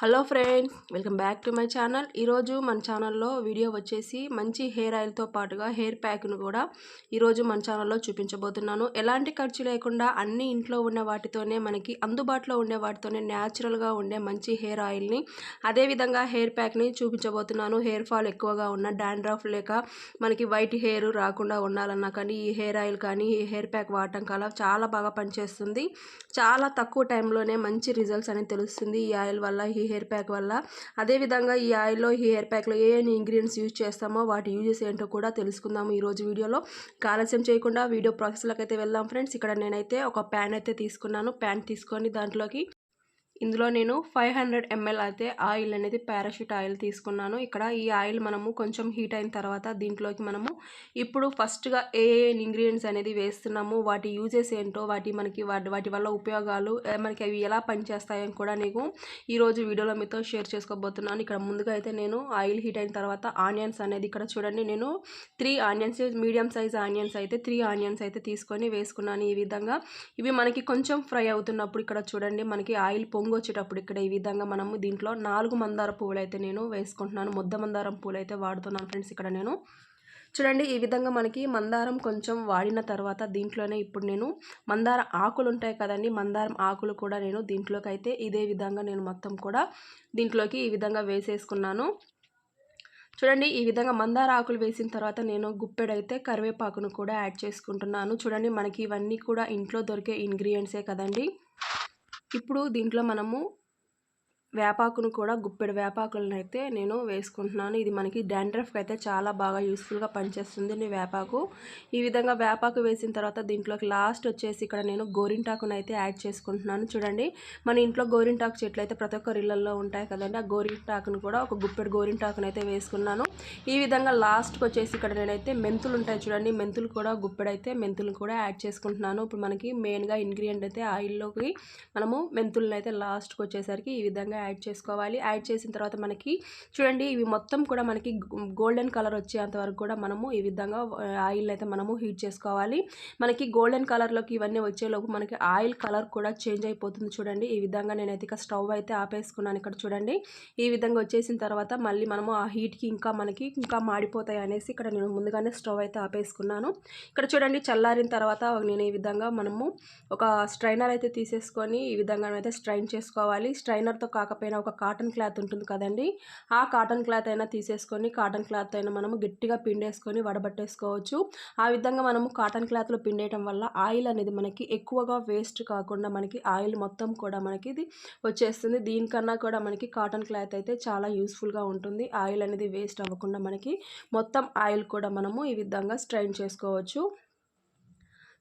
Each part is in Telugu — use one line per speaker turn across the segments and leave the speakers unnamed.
Hello friends welcome back to my channel. ఈరోజు మన ఛానల్లో వీడియో వచ్చేసి మంచి హెయిర్ ఆయిల్తో పాటుగా హెయిర్ ప్యాక్ను కూడా ఈరోజు మన ఛానల్లో చూపించబోతున్నాను. ఎలాంటి ఖర్చు లేకుండా అన్ని ఇంట్లో ఉన్న వాటితోనే మనకి అందుబాటులో ఉండే వాటితోనే న్యాచురల్గా ఉండే మంచి హెయిర్ ఆయిల్ని అదేవిధంగా హెయిర్ ప్యాక్ని చూపించబోతున్నాను. హెయిర్ ఫాల్ ఎక్కువగా ఉన్న డాండ్రఫ్ లేక మనకి వైట్ హెయిర్ రాకుండా ఉండాలన్నా కానీ ఈ హెయిర్ ఆయిల్ కానీ ఈ హెయిర్ ప్యాక్ వాడటం కల చాలా బాగా పనిచేస్తుంది. చాలా తక్కువ టైంలోనే మంచి రిజల్ట్స్ అనేది తెలుస్తుంది. ఈ ఆయిల్ వల్ల ఈ హెయిర్ ప్యాక్ వల్ల. అదేవిధంగా ఈ ఆయిల్లో ఈ హెయిర్ ప్యాక్లో ఏ ఏ ఇంగ్రీడియంట్స్ యూజ్ చేస్తామో వాటి యూజెస్ ఏంటో కూడా తెలుసుకుందాము ఈరోజు వీడియోలో. ఆలస్యం చేయకుండా వీడియో ప్రాసెస్లోకి అయితే వెళ్దాం ఫ్రెండ్స్. ఇక్కడ నేనైతే ఒక ప్యాన్ అయితే తీసుకున్నాను. ప్యాన్ తీసుకొని దాంట్లోకి ఇందులో నేను ఫైవ్ హండ్రెడ్ ఎంఎల్ అయితే ఆయిల్ అనేది పారాషూట్ ఆయిల్ తీసుకున్నాను. ఇక్కడ ఈ ఆయిల్ మనము కొంచెం హీట్ అయిన తర్వాత దీంట్లోకి మనము ఇప్పుడు ఫస్ట్గా ఏ ఏ ఇంగ్రీడియంట్స్ అనేది వేస్తున్నాము వాటి యూజెస్ ఏంటో వాటి మనకి వాటి వాటి వల్ల ఉపయోగాలు మనకి అవి ఎలా పనిచేస్తాయని కూడా నీకు ఈరోజు వీడియోలో మీతో షేర్ చేసుకోబోతున్నాను. ఇక్కడ ముందుగా అయితే నేను ఆయిల్ హీట్ అయిన తర్వాత ఆనియన్స్ అనేది ఇక్కడ చూడండి. నేను three onions medium size onions అయితే త్రీ ఆనియన్స్ అయితే తీసుకొని వేసుకున్నాను ఈ విధంగా. ఇవి మనకి కొంచెం ఫ్రై అవుతున్నప్పుడు ఇక్కడ చూడండి మనకి ఆయిల్ పొంగు వచ్చేటప్పుడు ఇక్కడ ఈ విధంగా మనము దీంట్లో నాలుగు మందార పువ్వులు అయితే నేను వేసుకుంటున్నాను. ముద్ద మందారం పూలు అయితే వాడుతున్నాను ఫ్రెండ్స్ ఇక్కడ నేను. చూడండి ఈ విధంగా మనకి మందారం కొంచెం వాడిన తర్వాత దీంట్లోనే ఇప్పుడు నేను మందార ఆకులు ఉంటాయి కదండి మందారం ఆకులు కూడా నేను దీంట్లోకి అయితే ఇదే విధంగా నేను మొత్తం కూడా దీంట్లోకి ఈ విధంగా వేసేసుకున్నాను. చూడండి ఈ విధంగా మందార ఆకులు వేసిన తర్వాత నేను గుప్పెడైతే కరివేపాకును కూడా యాడ్ చేసుకుంటున్నాను. చూడండి మనకి ఇవన్నీ కూడా ఇంట్లో దొరికే ఇంగ్రీడియంట్సే కదండి. ఇప్పుడు దీంట్లో మనము వేపాకును కూడా గుప్పెడు వేపాకులను అయితే నేను వేసుకుంటున్నాను. ఇది మనకి డాండ్రఫ్కి అయితే చాలా బాగా యూస్ఫుల్గా పనిచేస్తుంది ఈ వేపాకు. ఈ విధంగా వేపాకు వేసిన తర్వాత దీంట్లోకి లాస్ట్ వచ్చేసి ఇక్కడ నేను గోరింటాకును అయితే యాడ్ చేసుకుంటున్నాను. చూడండి మన ఇంట్లో గోరింటాకు చెట్లు అయితే ప్రతి ఒక్కరి ఇళ్ళలో ఉంటాయి కదండి. ఆ గోరింటాకును కూడా ఒక గుప్పెడు గోరింటాకును అయితే వేసుకున్నాను. ఈ విధంగా లాస్ట్కి వచ్చేసి ఇక్కడ నేనైతే మెంతులు ఉంటాయి చూడండి మెంతులు కూడా గుప్పెడైతే మెంతులు కూడా యాడ్ చేసుకుంటున్నాను. ఇప్పుడు మనకి మెయిన్గా ఇంగ్రీడియంట్ అయితే ఆయిల్లోకి మనము మెంతులను అయితే లాస్ట్కి వచ్చేసరికి ఈ విధంగా యాడ్ చేసుకోవాలి. యాడ్ చేసిన తర్వాత మనకి చూడండి ఇవి మొత్తం కూడా మనకి గోల్డెన్ కలర్ వచ్చేంత వరకు కూడా మనము ఈ విధంగా ఆయిల్ అయితే మనము హీట్ చేసుకోవాలి. మనకి గోల్డెన్ కలర్లోకి ఇవన్నీ వచ్చేలోపు మనకి ఆయిల్ కలర్ కూడా చేంజ్ అయిపోతుంది చూడండి. ఈ విధంగా నేనైతే ఇక స్టవ్ అయితే ఆపేసుకున్నాను ఇక్కడ చూడండి. ఈ విధంగా వచ్చేసిన తర్వాత మళ్ళీ మనము ఆ హీట్కి ఇంకా మనకి ఇంకా మాడిపోతాయి అనేసి ఇక్కడ నేను ముందుగానే స్టవ్ అయితే ఆపేసుకున్నాను. ఇక్కడ చూడండి చల్లారిన తర్వాత నేను ఈ విధంగా మనము ఒక స్ట్రైనర్ అయితే తీసేసుకొని ఈ విధంగా అయితే స్ట్రైన్ చేసుకోవాలి. స్ట్రైనర్తో కాకపోయినా ఒక కాటన్ క్లాత్ ఉంటుంది కదండి. ఆ కాటన్ క్లాత్ అయినా తీసేసుకొని కాటన్ క్లాత్ అయినా మనము గట్టిగా పిండేసుకొని వడబట్టేసుకోవచ్చు. ఆ విధంగా మనము కాటన్ క్లాత్లో పిండేయటం వల్ల ఆయిల్ అనేది మనకి ఎక్కువగా వేస్ట్ కాకుండా మనకి ఆయిల్ మొత్తం కూడా మనకి ఇది వచ్చేస్తుంది. దీనికన్నా కూడా మనకి కాటన్ క్లాత్ అయితే చాలా యూస్ఫుల్గా ఉంటుంది. ఆయిల్ అనేది వేస్ట్ అవ్వకుండా మనకి మొత్తం ఆయిల్ కూడా మనము ఈ విధంగా స్ట్రైన్ చేసుకోవచ్చు.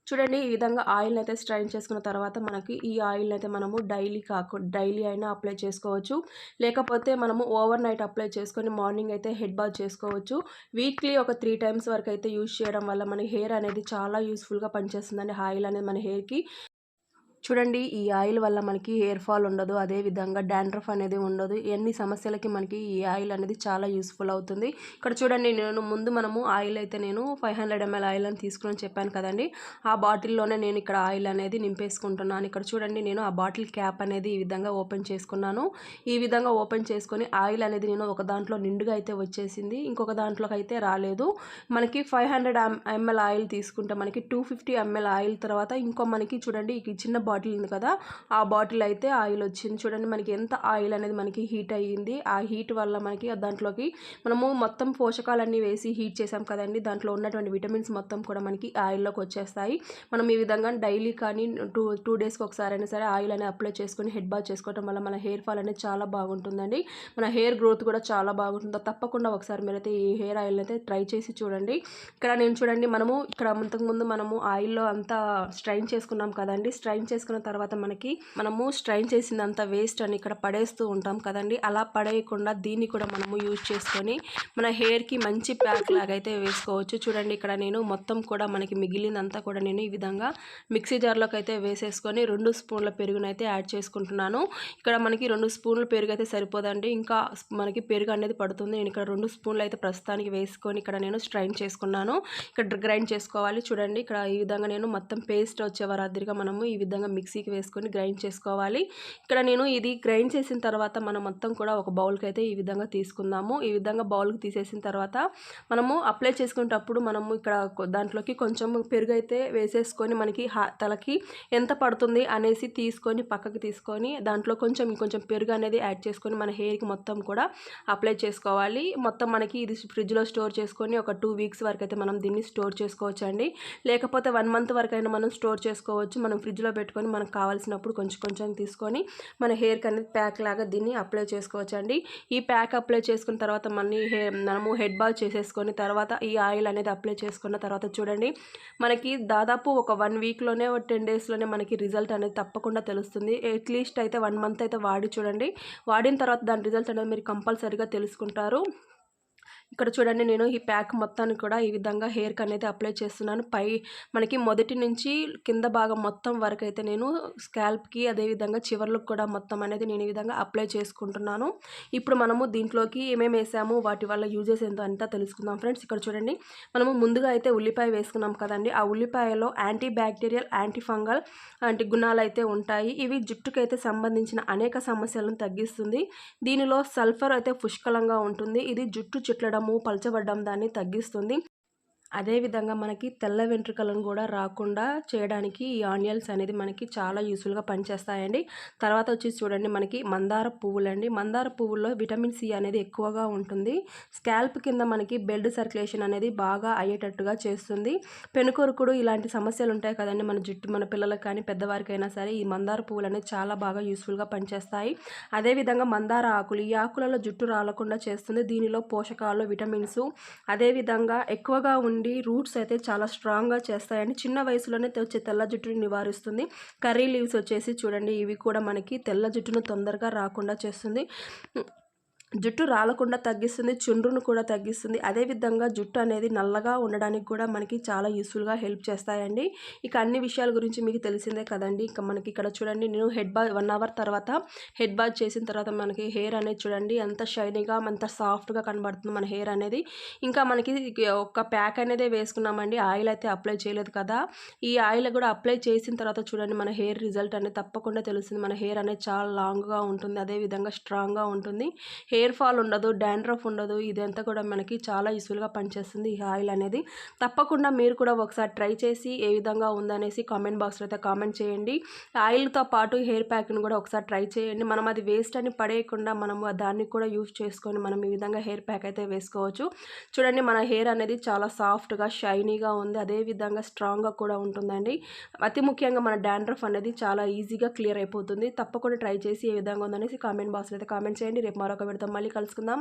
చూడండి ఈ విధంగా ఆయిల్ని అయితే స్ట్రైన్ చేసుకున్న తర్వాత మనకి ఈ ఆయిల్ని అయితే మనము డైలీ కాకు డైలీ అయినా అప్లై చేసుకోవచ్చు. లేకపోతే మనము ఓవర్ నైట్ అప్లై చేసుకొని మార్నింగ్ అయితే హెడ్ బాత్ చేసుకోవచ్చు. వీక్లీ ఒక త్రీ టైమ్స్ వరకు అయితే యూజ్ చేయడం వల్ల మన హెయిర్ అనేది చాలా యూస్ఫుల్గా పనిచేస్తుందండి ఆయిల్ అనేది మన హెయిర్కి. చూడండి ఈ ఆయిల్ వల్ల మనకి హెయిర్ ఫాల్ ఉండదు అదే విధంగా డాండ్రఫ్ అనేది ఉండదు. ఎన్ని సమస్యలకి మనకి ఈ ఆయిల్ అనేది చాలా యూస్ఫుల్ అవుతుంది. ఇక్కడ చూడండి నేను ముందు మనము ఆయిల్ అయితే నేను ఫైవ్ హండ్రెడ్ ఎంఎల్ ఆయిల్ అని తీసుకుని చెప్పాను కదండి. ఆ బాటిల్లోనే నేను ఇక్కడ ఆయిల్ అనేది నింపేసుకుంటున్నాను. ఇక్కడ చూడండి నేను ఆ బాటిల్ క్యాప్ అనేది ఈ విధంగా ఓపెన్ చేసుకున్నాను. ఈ విధంగా ఓపెన్ చేసుకొని ఆయిల్ అనేది నేను ఒక దాంట్లో నిండుగా అయితే వచ్చేసింది. ఇంకొక దాంట్లోకి అయితే రాలేదు. మనకి ఫైవ్ హండ్రెడ్ ఎంఎల్ ఆయిల్ తీసుకుంటే మనకి టూ ఫిఫ్టీ ఎంఎల్ ఆయిల్ తర్వాత ఇంకో మనకి చూడండి ఈ చిన్న బాటిల్ బాటిల్ ఉంది కదా ఆ బాటిల్ అయితే ఆయిల్ వచ్చింది. చూడండి మనకి ఎంత ఆయిల్ అనేది మనకి హీట్ అయ్యింది. ఆ హీట్ వల్ల మనకి దాంట్లోకి మనము మొత్తం పోషకాలన్నీ వేసి హీట్ చేసాం కదండి. దాంట్లో ఉన్నటువంటి విటమిన్స్ మొత్తం కూడా మనకి ఆయిల్లోకి వచ్చేస్తాయి. మనం ఈ విధంగా డైలీ కానీ టూ టూ డేస్కి ఒకసారి అయినా సరే ఆయిల్ అనేది అప్లై చేసుకొని హెడ్ బాత్ చేసుకోవడం వల్ల మన హెయిర్ ఫాల్ అనేది చాలా బాగుంటుందండి. మన హెయిర్ గ్రోత్ కూడా చాలా బాగుంటుంది? తప్పకుండా ఒకసారి మీరైతే ఈ హెయిర్ ఆయిల్ అయితే ట్రై చేసి చూడండి. ఇక్కడ నేను చూడండి మనము ఇక్కడ ఇంతకుముందు మనము ఆయిల్లో అంతా స్ట్రైన్ చేసుకున్నాం కదండి. స్ట్రైన్ చేసుకున్న తర్వాత మనకి మనము స్ట్రైన్ చేసిందంతా వేస్ట్ అని ఇక్కడ పడేస్తూ ఉంటాం కదండి. అలా పడేయకుండా దీన్ని కూడా మనము యూజ్ చేసుకొని మన హెయిర్కి మంచి ప్యాక్ లాగైతే వేసుకోవచ్చు. చూడండి ఇక్కడ నేను మొత్తం కూడా మనకి మిగిలిందంతా కూడా నేను ఈ విధంగా మిక్సీ జార్లోకి అయితే వేసేసుకొని రెండు స్పూన్ల పెరుగునైతే యాడ్ చేసుకుంటున్నాను. ఇక్కడ మనకి రెండు స్పూన్ల పెరుగు అయితే సరిపోదండి. ఇంకా మనకి పెరుగు అనేది పడుతుంది. నేను ఇక్కడ రెండు స్పూన్లు అయితే ప్రస్తుతానికి వేసుకొని ఇక్కడ నేను స్ట్రైన్ చేసుకున్నాను. ఇక్కడ గ్రైండ్ చేసుకోవాలి. చూడండి ఇక్కడ ఈ విధంగా నేను మొత్తం పేస్ట్ వచ్చే వరాదిరిగా మనము ఈ విధంగా మిక్సీకి వేసుకొని గ్రైండ్ చేసుకోవాలి. ఇక్కడ నేను ఇది గ్రైండ్ చేసిన తర్వాత మనం మొత్తం కూడా ఒక బౌల్కి అయితే ఈ విధంగా తీసుకుందాము. ఈ విధంగా బౌల్కి తీసేసిన తర్వాత మనము అప్లై చేసుకునేటప్పుడు మనము ఇక్కడ దాంట్లోకి కొంచెం పెరుగు అయితే వేసేసుకొని మనకి తలకి ఎంత పడుతుంది అనేసి తీసుకొని పక్కకి తీసుకొని దాంట్లో కొంచెం ఇంకొంచెం పెరుగు అనేది యాడ్ చేసుకొని మన హెయిర్కి మొత్తం కూడా అప్లై చేసుకోవాలి. మొత్తం మనకి ఇది ఫ్రిడ్జ్లో స్టోర్ చేసుకొని ఒక టూ వీక్స్ వరకు అయితే మనం దీన్ని స్టోర్ చేసుకోవచ్చు అండి లేకపోతే వన్ మంత్ వరకు అయినా మనం స్టోర్ చేసుకోవచ్చు. మనం ఫ్రిడ్జ్లో పెట్టుకొని మనకు కావాల్సినప్పుడు కొంచెం కొంచెం తీసుకొని మన హెయిర్కి అనేది ప్యాక్ లాగా దీన్ని అప్లై చేసుకోవచ్చండి. ఈ ప్యాక్ అప్లై చేసుకున్న తర్వాత మళ్ళీ హే మనము హెడ్ బాత్ చేసేసుకొని తర్వాత ఈ ఆయిల్ అనేది అప్లై చేసుకున్న తర్వాత చూడండి. మనకి దాదాపు ఒక వన్ వీక్లోనే టెన్ డేస్లోనే మనకి రిజల్ట్ అనేది తప్పకుండా తెలుస్తుంది. అట్లీస్ట్ అయితే వన్ మంత్ అయితే వాడి చూడండి. వాడిన తర్వాత దాని రిజల్ట్ అనేది మీరు కంపల్సరీగా తెలుసుకుంటారు. ఇక్కడ చూడండి నేను ఈ ప్యాక్ మొత్తాన్ని కూడా ఈ విధంగా హెయిర్కి అనేది అప్లై చేస్తున్నాను. పై మనకి మొదటి నుంచి కింద భాగం మొత్తం వరకు అయితే నేను స్కాల్ప్కి అదేవిధంగా చివర్లకు కూడా మొత్తం అనేది నేను ఈ విధంగా అప్లై చేసుకుంటున్నాను. ఇప్పుడు మనము దీంట్లోకి ఏమేమి వేసాము వాటి వల్ల యూజెస్ ఏంటో అంతా తెలుసుకుందాం ఫ్రెండ్స్. ఇక్కడ చూడండి మనము ముందుగా అయితే ఉల్లిపాయ వేసుకున్నాం కదండి. ఆ ఉల్లిపాయలో యాంటీ బ్యాక్టీరియల్ యాంటీ ఫంగల్ వంటి గుణాలు అయితే ఉంటాయి. ఇవి జుట్టుకైతే సంబంధించిన అనేక సమస్యలను తగ్గిస్తుంది. దీనిలో సల్ఫర్ అయితే పుష్కలంగా ఉంటుంది. ఇది జుట్టు చిట్లడము పలచబడ్డం దాన్ని తగ్గిస్తుంది. అదేవిధంగా మనకి తెల్ల వెంట్రుకలను కూడా రాకుండా చేయడానికి ఈ ఆనియన్స్ అనేది మనకి చాలా యూస్ఫుల్గా పనిచేస్తాయండి. తర్వాత వచ్చేసి చూడండి మనకి మందార పువ్వులు అండి మందార పువ్వుల్లో విటమిన్ సి అనేది ఎక్కువగా ఉంటుంది. స్కాల్ప్ కింద మనకి బ్లడ్ సర్క్యులేషన్ అనేది బాగా అయ్యేటట్టుగా చేస్తుంది. పెనుకొరుకుడు ఇలాంటి సమస్యలు ఉంటాయి కదండి. మన జుట్టు మన పిల్లలకు కానీ పెద్దవారికైనా సరే ఈ మందార పువ్వులు అనేది చాలా బాగా యూస్ఫుల్గా పనిచేస్తాయి. అదేవిధంగా మందార ఆకులు ఈ ఆకులలో జుట్టు రాలకుండా చేస్తుంది. దీనిలో పోషకాలు విటమిన్స్ అదేవిధంగా ఎక్కువగా నుండి రూట్స్ అయితే చాలా స్ట్రాంగ్గా చేస్తాయండి. చిన్న వయసులోనే వచ్చే తెల్ల జుట్టుని నివారిస్తుంది. కర్రీ లీవ్స్ వచ్చేసి చూడండి ఇవి కూడా మనకి తెల్ల జుట్టును తొందరగా రాకుండా చేస్తుంది. జుట్టు రాలకుండా తగ్గిస్తుంది చుండ్రును కూడా తగ్గిస్తుంది. అదేవిధంగా జుట్టు అనేది నల్లగా ఉండడానికి కూడా మనకి చాలా యూస్ఫుల్గా హెల్ప్ చేస్తాయండి. ఇక అన్ని విషయాల గురించి మీకు తెలిసిందే కదండి. ఇక మనకి ఇక్కడ చూడండి నేను హెడ్ బాత్ వన్ అవర్ తర్వాత హెడ్ బాత్ చేసిన తర్వాత మనకి హెయిర్ అనేది చూడండి ఎంత షైనీగా అంత సాఫ్ట్గా కనబడుతుంది మన హెయిర్ అనేది. ఇంకా మనకి ఒక ప్యాక్ అనేది వేసుకున్నామండి. ఆయిల్ అయితే అప్లై చేయలేదు కదా. ఈ ఆయిల్ కూడా అప్లై చేసిన తర్వాత చూడండి మన హెయిర్ రిజల్ట్ అనేది తప్పకుండా తెలుస్తుంది. మన హెయిర్ అనేది చాలా లాంగ్గా ఉంటుంది. అదేవిధంగా స్ట్రాంగ్గా ఉంటుంది. హెయిర్ హెయిర్ ఫాల్ ఉండదు డాండ్రఫ్ ఉండదు ఇదంతా కూడా మనకి చాలా యూస్ఫుల్గా పనిచేస్తుంది ఈ ఆయిల్ అనేది. తప్పకుండా మీరు కూడా ఒకసారి ట్రై చేసి ఏ విధంగా ఉందనేసి కామెంట్ బాక్స్లో అయితే కామెంట్ చేయండి. ఆయిల్తో పాటు హెయిర్ ప్యాక్ని కూడా ఒకసారి ట్రై చేయండి. మనం అది వేస్ట్ అని పడేయకుండా మనము దాన్ని కూడా యూస్ చేసుకొని మనం ఈ విధంగా హెయిర్ ప్యాక్ అయితే వేసుకోవచ్చు. చూడండి మన హెయిర్ అనేది చాలా సాఫ్ట్గా షైనీగా ఉంది. అదేవిధంగా స్ట్రాంగ్గా కూడా ఉంటుందండి. అతి ముఖ్యంగా మన డాండ్రఫ్ అనేది చాలా ఈజీగా క్లియర్ అయిపోతుంది. తప్పకుండా ట్రై చేసి ఏ విధంగా ఉందనేసి కామెంట్ బాక్స్లో అయితే కామెంట్ చేయండి. రేపు మరొక విడతాం మళ్ళీ కలుసుకుందాం.